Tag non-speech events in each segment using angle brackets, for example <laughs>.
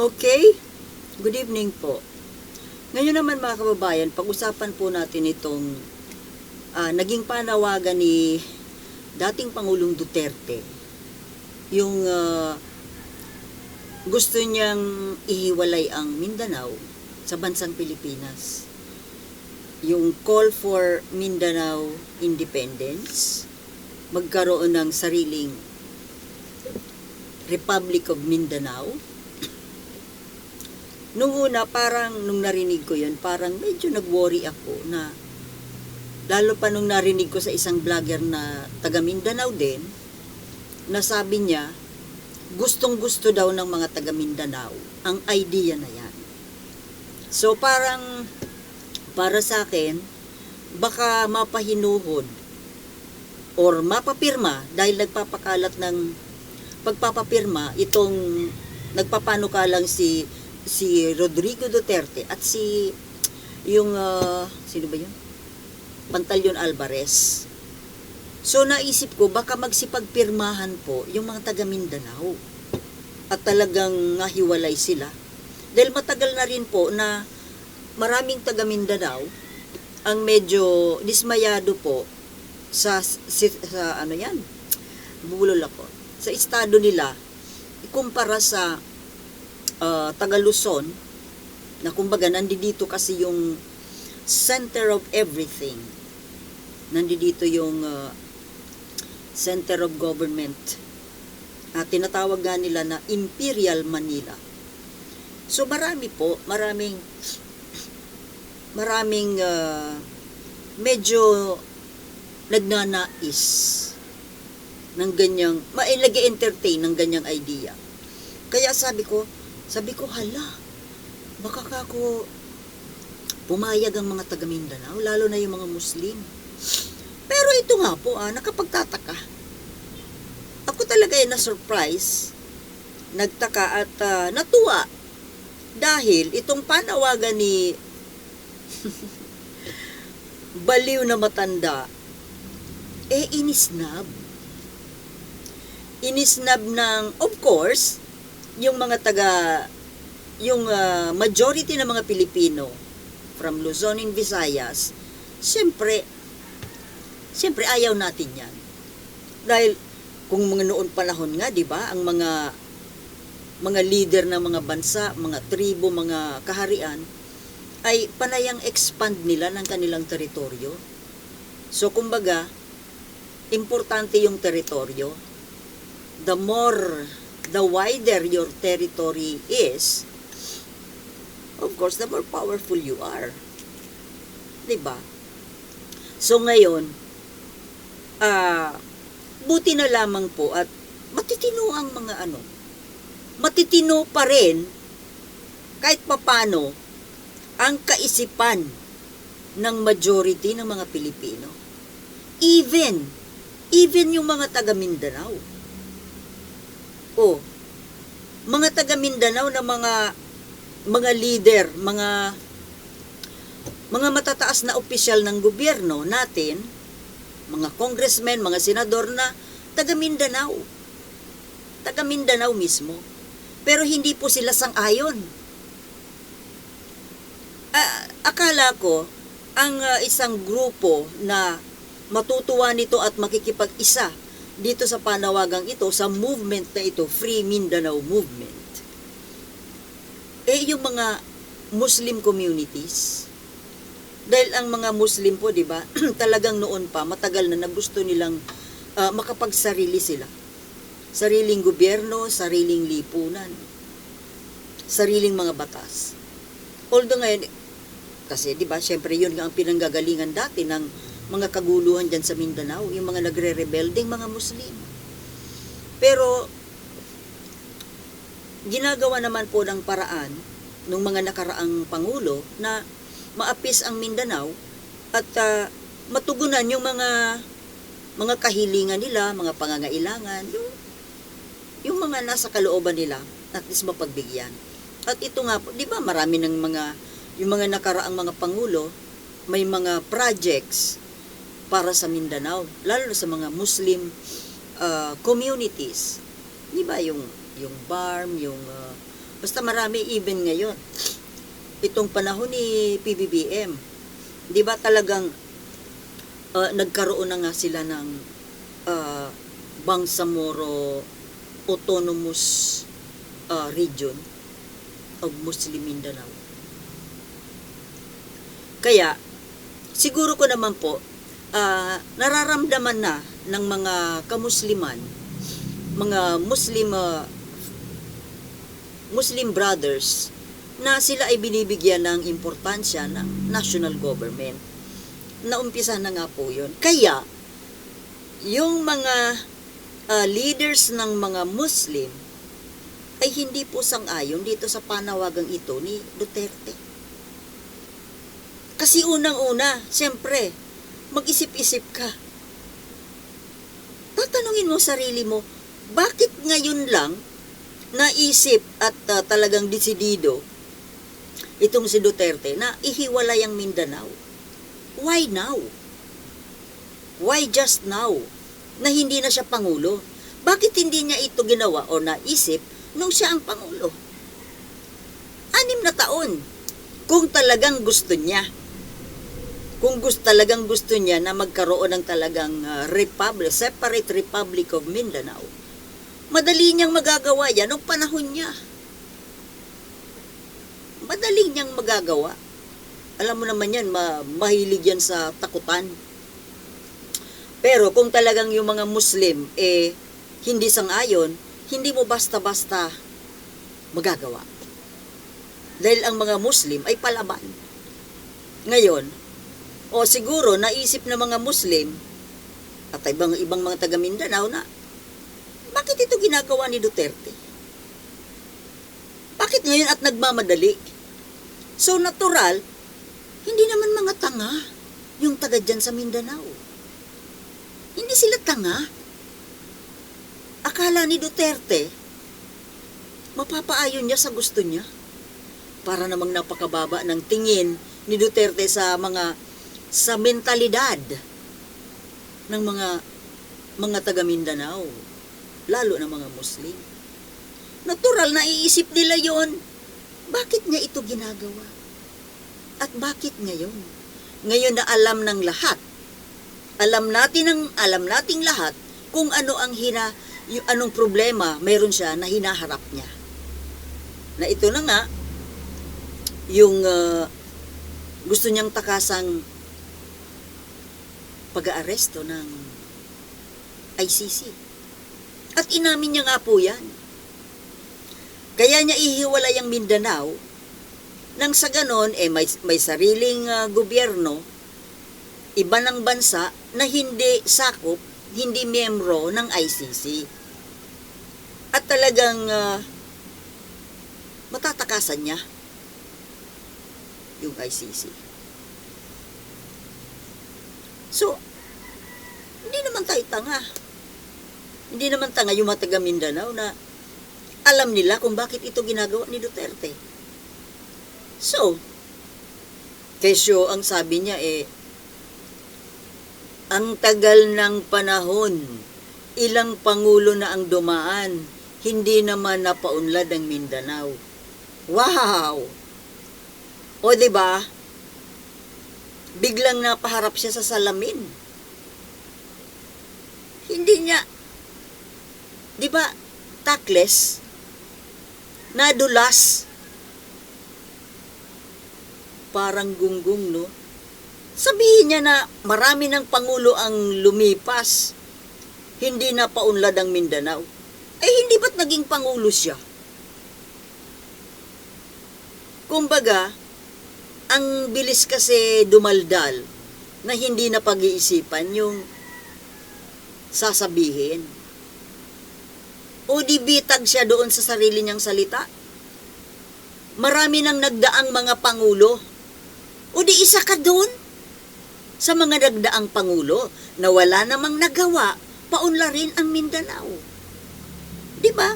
Okay, good evening po. Ngayon naman mga kababayan, pag-usapan po natin itong ah, naging panawagan ni dating Pangulong Duterte. Yung ah, gusto niyang ihiwalay ang Mindanao sa bansang Pilipinas. Yung call for Mindanao independence, magkaroon ng sariling Republic of Mindanao, Nung una, parang nung narinig ko yun, parang medyo nag-worry ako na lalo pa nung narinig ko sa isang vlogger na taga Mindanao din, na sabi niya, gustong gusto daw ng mga taga Mindanao ang idea na yan. So parang para sa akin, baka mapahinuhod or mapapirma dahil nagpapakalat ng pagpapapirma itong nagpapanukalang si si Rodrigo Duterte at si yung ah, sino ba yun? Pantalyon Alvarez. So naisip ko baka magsipagpirmahan po yung mga taga Mindanao at talagang nahiwalay sila. Dahil matagal na rin po na maraming taga Mindanao ang medyo dismayado po sa, si- sa ano yan, bubulol ako, sa estado nila ikumpara sa uh, taga Luzon na kumbaga nandito kasi yung center of everything. Nandito yung uh, center of government. At tinatawag nga nila na Imperial Manila. So marami po, maraming maraming uh, medyo nagnanais ng ganyang, mailagi entertain ng ganyang idea. Kaya sabi ko, sabi ko, hala, baka ka ako pumayag ang mga taga Mindanao, lalo na yung mga Muslim. Pero ito nga po, ah, nakapagtataka. Ako talaga ay na-surprise, nagtaka at ah, natuwa. Dahil itong panawagan ni <laughs> baliw na matanda, eh inisnab. Inisnab ng, of course, yung mga taga yung ah, majority ng mga Pilipino from Luzon and Visayas, siyempre, siyempre ayaw natin yan. Dahil kung mga noon panahon nga, di ba, ang mga mga leader ng mga bansa, mga tribo, mga kaharian, ay panayang expand nila ng kanilang teritoryo. So, kumbaga, importante yung teritoryo. The more the wider your territory is, of course, the more powerful you are. ba? So ngayon, ah, buti na lamang po at matitino ang mga ano, matitino pa rin kahit papano ang kaisipan ng majority ng mga Pilipino. Even, even yung mga taga Mindanao. O, mga taga Mindanao na mga mga leader, mga mga matataas na opisyal ng gobyerno natin, mga congressmen, mga senador na taga Mindanao. Taga Mindanao mismo. Pero hindi po sila sang-ayon. Ah, akala ko, ang ah, isang grupo na matutuwa nito at makikipag-isa dito sa panawagang ito, sa movement na ito, Free Mindanao Movement, eh yung mga Muslim communities, dahil ang mga Muslim po, di ba, <clears throat> talagang noon pa, matagal na na gusto nilang ah, makapagsarili sila. Sariling gobyerno, sariling lipunan, sariling mga batas. Although ngayon, kasi di ba, syempre yun nga ang pinanggagalingan dati ng mga kaguluhan dyan sa Mindanao, yung mga nagre-rebelding mga Muslim. Pero, ginagawa naman po ng paraan ng mga nakaraang Pangulo na maapis ang Mindanao at ah, matugunan yung mga mga kahilingan nila, mga pangangailangan, yung, yung mga nasa kalooban nila, at least mapagbigyan. At ito nga po, di ba marami ng mga, yung mga nakaraang mga Pangulo, may mga projects para sa Mindanao, lalo na sa mga Muslim ah, communities. Di ba yung yung BARM, yung ah, Basta marami even ngayon. Itong panahon ni PBBM, di ba talagang uh, nagkaroon na nga sila ng uh, Bangsamoro Autonomous uh, Region of Muslim Mindanao. Kaya, siguro ko naman po, ah, nararamdaman na ng mga kamusliman, mga Muslim ah, Muslim brothers na sila ay binibigyan ng importansya ng national government. Naumpisa na nga po yun. Kaya, yung mga ah, leaders ng mga Muslim ay hindi po sang-ayon dito sa panawagang ito ni Duterte. Kasi unang-una, siyempre, mag-isip-isip ka. Tatanungin mo sarili mo, bakit ngayon lang naisip at uh, talagang desidido itong si Duterte na ihiwalay ang Mindanao? Why now? Why just now? Na hindi na siya Pangulo? Bakit hindi niya ito ginawa o naisip nung siya ang Pangulo? Anim na taon. Kung talagang gusto niya kung gusto talagang gusto niya na magkaroon ng talagang uh, republic, separate republic of Mindanao, madali niyang magagawa yan nung panahon niya. Madali niyang magagawa. Alam mo naman yan, ma- mahilig yan sa takutan. Pero kung talagang yung mga Muslim, eh, hindi sang-ayon, hindi mo basta-basta magagawa. Dahil ang mga Muslim ay palaban. Ngayon, o siguro naisip ng mga Muslim at ibang ibang mga taga Mindanao na bakit ito ginagawa ni Duterte? Bakit ngayon at nagmamadali? So natural, hindi naman mga tanga yung taga dyan sa Mindanao. Hindi sila tanga. Akala ni Duterte, mapapaayon niya sa gusto niya. Para namang napakababa ng tingin ni Duterte sa mga sa mentalidad ng mga mga taga Mindanao, lalo ng mga Muslim. Natural na iisip nila yon. Bakit niya ito ginagawa? At bakit ngayon? Ngayon na alam ng lahat. Alam natin ang alam nating lahat kung ano ang hina yung anong problema meron siya na hinaharap niya. Na ito na nga yung uh, gusto niyang takasang pag-aaresto ng ICC. At inamin niya nga po yan. Kaya niya ihiwalay ang Mindanao nang sa ganon, eh, may, may sariling uh, gobyerno, iba ng bansa na hindi sakop, hindi miyembro ng ICC. At talagang uh, matatakasan niya yung ICC. So, hindi naman tayo tanga. Hindi naman tanga yung mga taga Mindanao na alam nila kung bakit ito ginagawa ni Duterte. So, kesyo ang sabi niya eh, ang tagal ng panahon, ilang pangulo na ang dumaan, hindi naman napaunlad ang Mindanao. Wow! O, ba? Biglang napaharap siya sa salamin. Hindi niya, di ba, takles, nadulas, parang gunggong, no? Sabihin niya na marami ng Pangulo ang lumipas, hindi na paunlad ang Mindanao. Eh, hindi ba't naging Pangulo siya? Kumbaga, ang bilis kasi dumaldal na hindi na pag-iisipan yung sasabihin. O di bitag siya doon sa sarili niyang salita. Marami nang nagdaang mga pangulo. O di isa ka doon sa mga nagdaang pangulo na wala namang nagawa, paunla rin ang Mindanao. Di ba?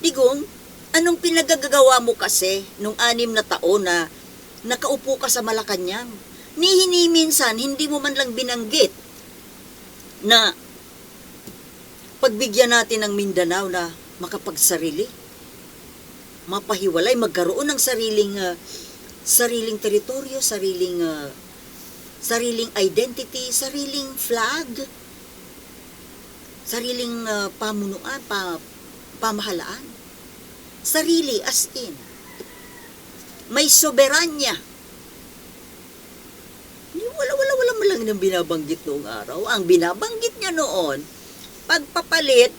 Digong, anong pinagagawa mo kasi nung anim na taon na nakaupo ka sa Malacanang. Ni hini minsan, hindi mo man lang binanggit na pagbigyan natin ng Mindanao na makapagsarili. mapahiwalay, magkaroon ng sariling ah, sariling teritoryo, sariling ah, sariling identity, sariling flag, sariling ah, pamunuan, pa, pamahalaan. Sarili as in. May soberanya. Wala, wala, wala man lang nang binabanggit noong araw. Ang binabanggit niya noon, pagpapalit,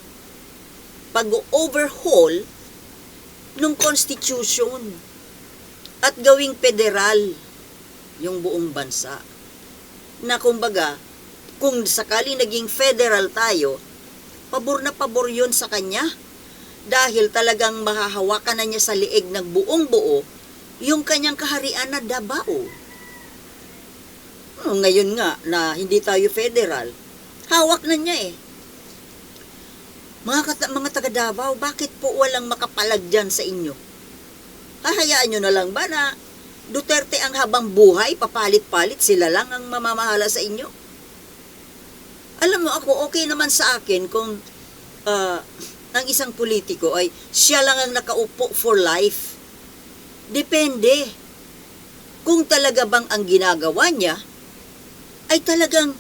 pag-overhaul ng constitution at gawing federal yung buong bansa. Na kumbaga, kung sakali naging federal tayo, pabor na pabor yun sa kanya. Dahil talagang mahahawakan na niya sa liig ng buong buo yung kanyang kaharian na Davao. Oh, ngayon nga na hindi tayo federal, hawak na niya eh. Mga, kata- mga taga Davao, bakit po walang makapalag dyan sa inyo? Hahayaan nyo na lang ba na Duterte ang habang buhay, papalit-palit, sila lang ang mamamahala sa inyo? Alam mo ako, okay naman sa akin kung ah, ang isang politiko ay siya lang ang nakaupo for life. Depende. Kung talaga bang ang ginagawa niya ay talagang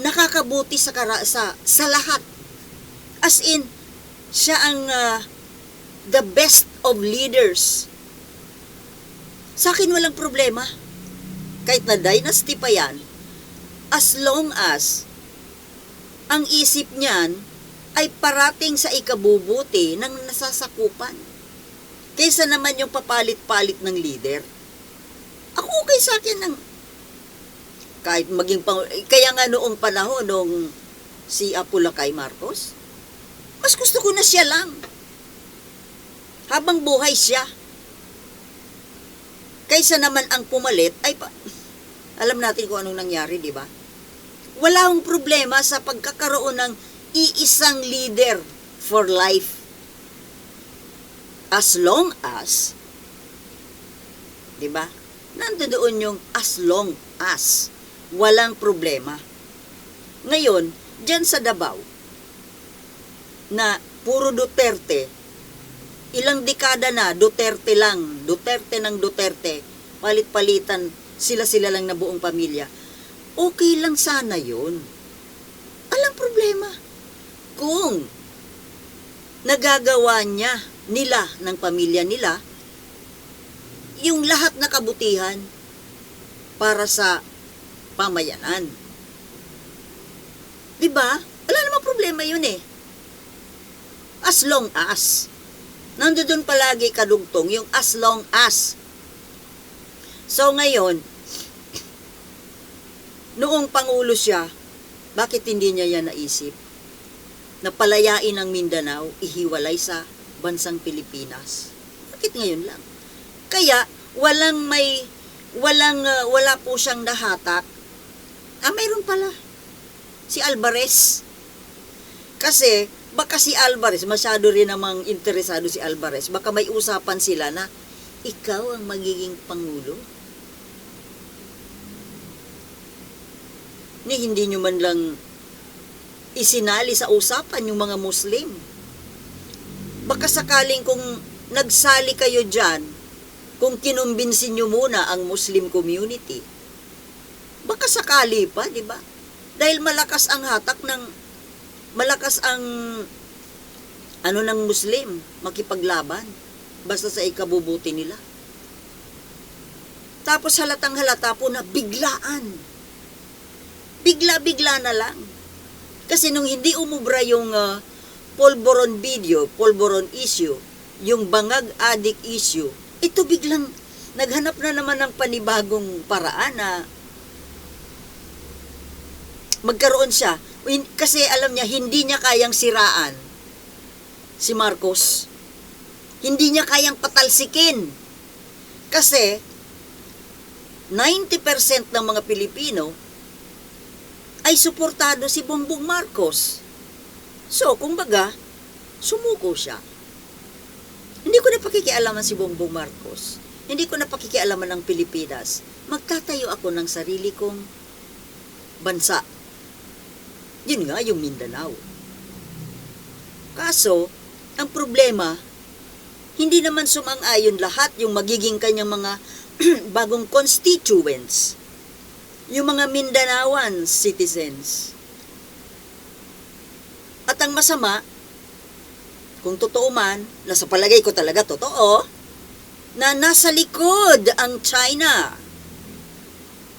nakakabuti sa kara sa, sa lahat. As in, siya ang ah, the best of leaders. Sa akin walang problema. Kahit na dynasty pa yan, as long as ang isip niyan ay parating sa ikabubuti ng nasasakupan. Kaysa naman yung papalit-palit ng leader. Ako okay sa akin ng kahit maging pang, eh, kaya nga noong panahon nung si Apulacay Marcos, mas gusto ko na siya lang. Habang buhay siya. Kaysa naman ang pumalit ay pa, <sighs> alam natin kung anong nangyari, di ba? Wala akong problema sa pagkakaroon ng iisang leader for life. As long as, di ba? Nandoon yung as long as. Walang problema. Ngayon, dyan sa Davao, na puro Duterte, ilang dekada na, Duterte lang, Duterte ng Duterte, palit-palitan, sila-sila lang na buong pamilya. Okay lang sana yun. Alang problema. Kung nagagawa niya, nila, ng pamilya nila, yung lahat na kabutihan para sa pamayanan. 'Di ba? Wala namang problema yun eh. As long as. Nandoon palagi kadugtong yung as long as. So ngayon, noong Pangulo siya, bakit hindi niya yan naisip? Na palayain ang Mindanao, ihiwalay sa bansang Pilipinas. Bakit ngayon lang? Kaya, walang may, walang, uh, wala po siyang nahatak. Ah, mayroon pala. Si Alvarez. Kasi, baka si Alvarez, masyado rin namang interesado si Alvarez, baka may usapan sila na, ikaw ang magiging Pangulo. Ni hindi nyo man lang isinali sa usapan yung mga Muslim. Baka sakaling kung nagsali kayo dyan, kung kinumbinsin nyo muna ang Muslim community, baka sakali pa, di ba? Dahil malakas ang hatak ng, malakas ang, ano ng Muslim, makipaglaban, basta sa ikabubuti nila. Tapos halatang halata po na biglaan. Bigla-bigla na lang. Kasi nung hindi umubra yung ah, polboron video, polboron issue, yung bangag addict issue, ito biglang naghanap na naman ng panibagong paraan na magkaroon siya. Kasi alam niya, hindi niya kayang siraan si Marcos. Hindi niya kayang patalsikin. Kasi 90% ng mga Pilipino ay suportado si Bongbong Marcos. So, kumbaga, sumuko siya. Hindi ko na pakikialaman si Bongbong Marcos. Hindi ko na pakikialaman ng Pilipinas. Magtatayo ako ng sarili kong bansa. Yun nga, yung Mindanao. Kaso, ang problema, hindi naman sumang-ayon lahat yung magiging kanyang mga <clears throat> bagong constituents. Yung mga Mindanaoan citizens. At ang masama, kung totoo man, na sa palagay ko talaga totoo, na nasa likod ang China.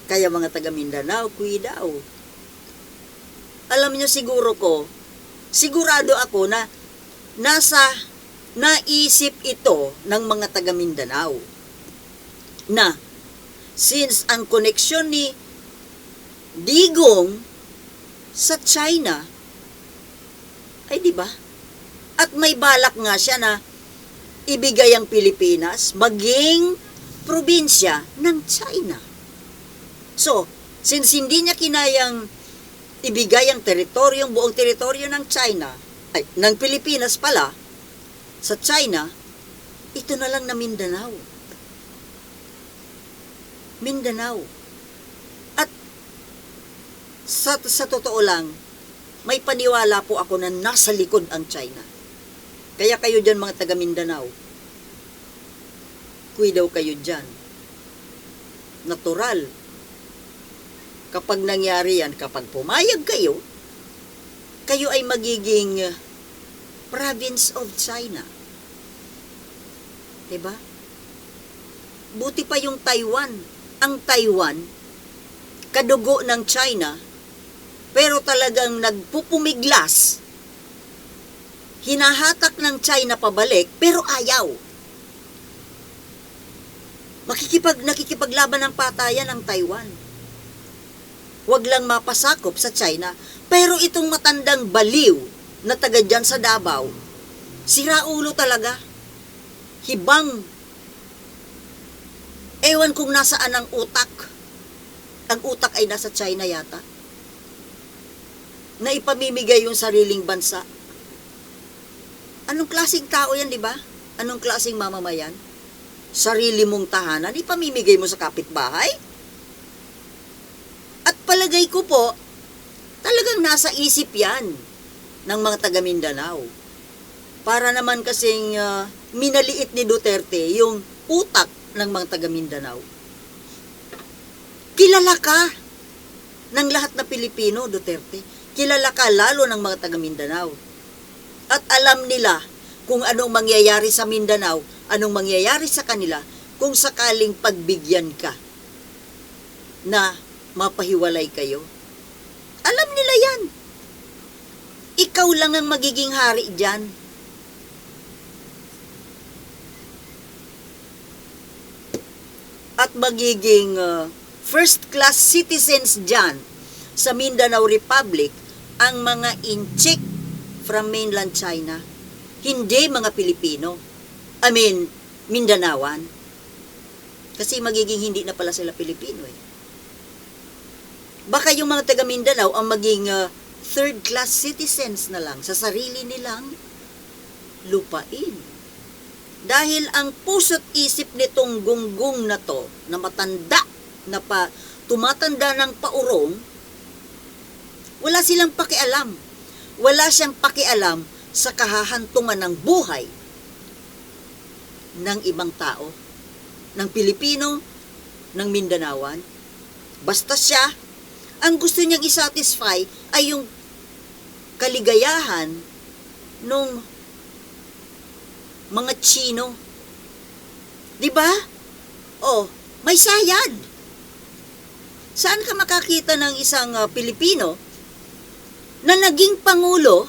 Kaya mga taga Mindanao, kuidaw. Alam niyo siguro ko, sigurado ako na nasa naisip ito ng mga taga Mindanao na since ang koneksyon ni Digong sa China ay di ba? At may balak nga siya na ibigay ang Pilipinas maging probinsya ng China. So, since hindi niya kinayang ibigay ang teritoryo, buong teritoryo ng China, ay, ng Pilipinas pala, sa China, ito na lang na Mindanao. Mindanao. At sa, sa totoo lang, may paniwala po ako na nasa likod ang China. Kaya kayo dyan mga taga Mindanao, kuy daw kayo dyan. Natural. Kapag nangyari yan, kapag pumayag kayo, kayo ay magiging uh, province of China. 'Di ba? Buti pa yung Taiwan. Ang Taiwan, kadugo ng China, pero talagang nagpupumiglas. Hinahatak ng China pabalik, pero ayaw. Makikipag, nakikipaglaban ng patayan ang Taiwan. Huwag lang mapasakop sa China, pero itong matandang baliw na taga dyan sa Davao, siraulo talaga. Hibang. Ewan kung nasaan ang utak. Ang utak ay nasa China yata. Na ipamimigay yung sariling bansa. Anong klaseng tao yan, di ba? Anong klaseng mamamayan? Sarili mong tahanan, ipamimigay mo sa kapitbahay? At palagay ko po, talagang nasa isip yan ng mga taga Mindanao. Para naman kasing ah, minaliit ni Duterte yung utak ng mga taga Mindanao. Kilala ka ng lahat na Pilipino, Duterte. Kilala ka lalo ng mga taga Mindanao. At alam nila kung anong mangyayari sa Mindanao, anong mangyayari sa kanila kung sakaling pagbigyan ka na mapahiwalay kayo. Alam nila yan. Ikaw lang ang magiging hari dyan. At magiging uh, first-class citizens dyan sa Mindanao Republic ang mga inchik from mainland China. Hindi mga Pilipino. I mean, Mindanawan. Kasi magiging hindi na pala sila Pilipino eh. Baka yung mga taga Mindanao ang maging uh, third class citizens na lang sa sarili nilang lupain. Dahil ang puso't isip nitong gunggong na to, na matanda, na pa, tumatanda ng paurong, wala silang pakialam. Wala siyang pakialam sa kahahantungan ng buhay ng ibang tao, ng Pilipino, ng Mindanawan. Basta siya, ang gusto niyang isatisfy ay yung kaligayahan nung mga Chino. 'Di ba? Oh, may sayad. Saan ka makakita ng isang uh, Pilipino na naging pangulo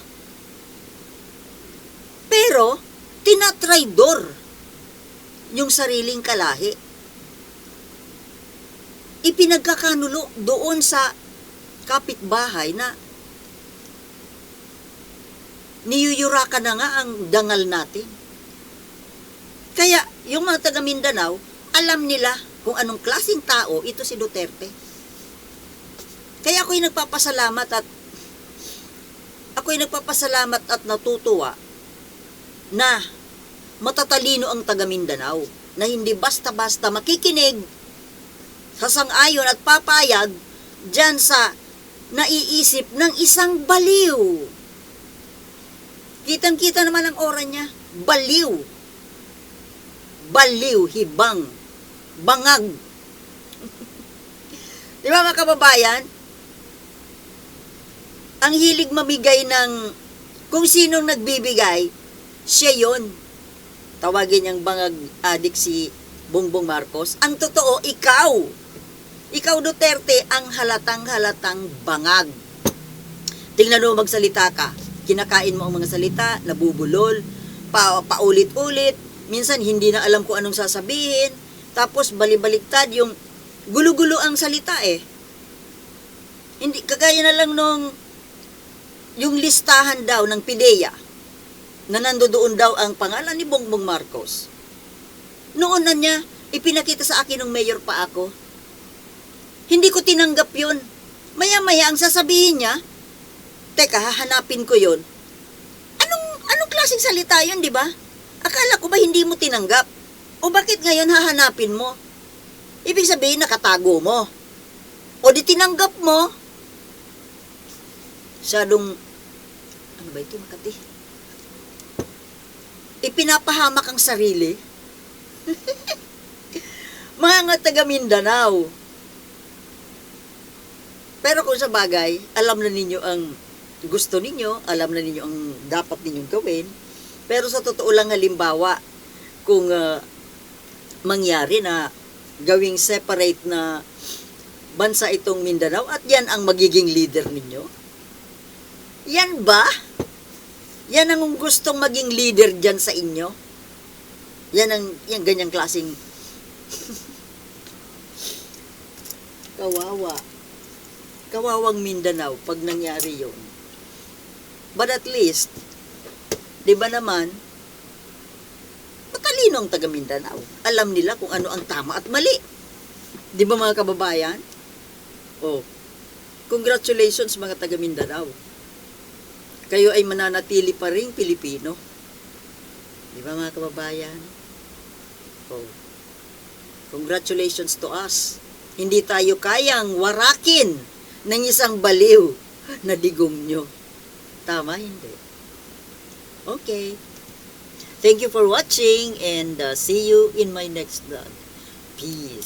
pero tinatraidor yung sariling kalahi? Ipinagkakanulo doon sa kapitbahay na niyuyuraka na nga ang dangal natin. Kaya, yung mga taga Mindanao, alam nila kung anong klaseng tao ito si Duterte. Kaya ako'y nagpapasalamat at ako'y nagpapasalamat at natutuwa na matatalino ang taga Mindanao na hindi basta-basta makikinig sasang-ayon at papayag dyan sa naiisip ng isang baliw. Kitang-kita naman ang oras niya. Baliw. baliw, hibang, bangag. <laughs> Di ba mga kababayan? Ang hilig mamigay ng kung sinong nagbibigay, siya yon. Tawagin niyang bangag adik si Bongbong Marcos. Ang totoo, ikaw. Ikaw Duterte ang halatang halatang bangag. Tingnan mo magsalita ka. Kinakain mo ang mga salita, nabubulol, pa, paulit-ulit. Minsan hindi na alam kung anong sasabihin. Tapos balibaliktad yung gulo-gulo ang salita eh. Hindi, kagaya na lang nung yung listahan daw ng PIDEA na nandoon daw ang pangalan ni Bongbong Marcos. Noon na niya, ipinakita sa akin ng mayor pa ako. Hindi ko tinanggap yun. Maya-maya ang sasabihin niya, Teka, hahanapin ko yun. Anong, anong klaseng salita yun, di ba? Akala ko ba hindi mo tinanggap? O bakit ngayon hahanapin mo? Ibig sabihin, nakatago mo. O di tinanggap mo. Sadong, ano ba ito, Makati? Ipinapahamak ang sarili. <laughs> Mga taga Mindanao. Pero kung sa bagay, alam na ninyo ang gusto ninyo, alam na ninyo ang dapat ninyong gawin. Pero sa totoo lang halimbawa, kung ah, mangyari na gawing separate na bansa itong Mindanao at yan ang magiging leader ninyo? Yan ba? Yan ang gustong maging leader dyan sa inyo? Yan ang yan ganyang klaseng <laughs> kawawa. Kawawang Mindanao pag nangyari yun. But at least, di ba naman, matalino ang taga Mindanao. Alam nila kung ano ang tama at mali. Di ba mga kababayan? Oh, congratulations mga taga Mindanao. Kayo ay mananatili pa rin Pilipino. Di ba mga kababayan? Oh, congratulations to us. Hindi tayo kayang warakin ng isang baliw na digong nyo. Tama, hindi. Okay. Thank you for watching and uh, see you in my next vlog. Peace.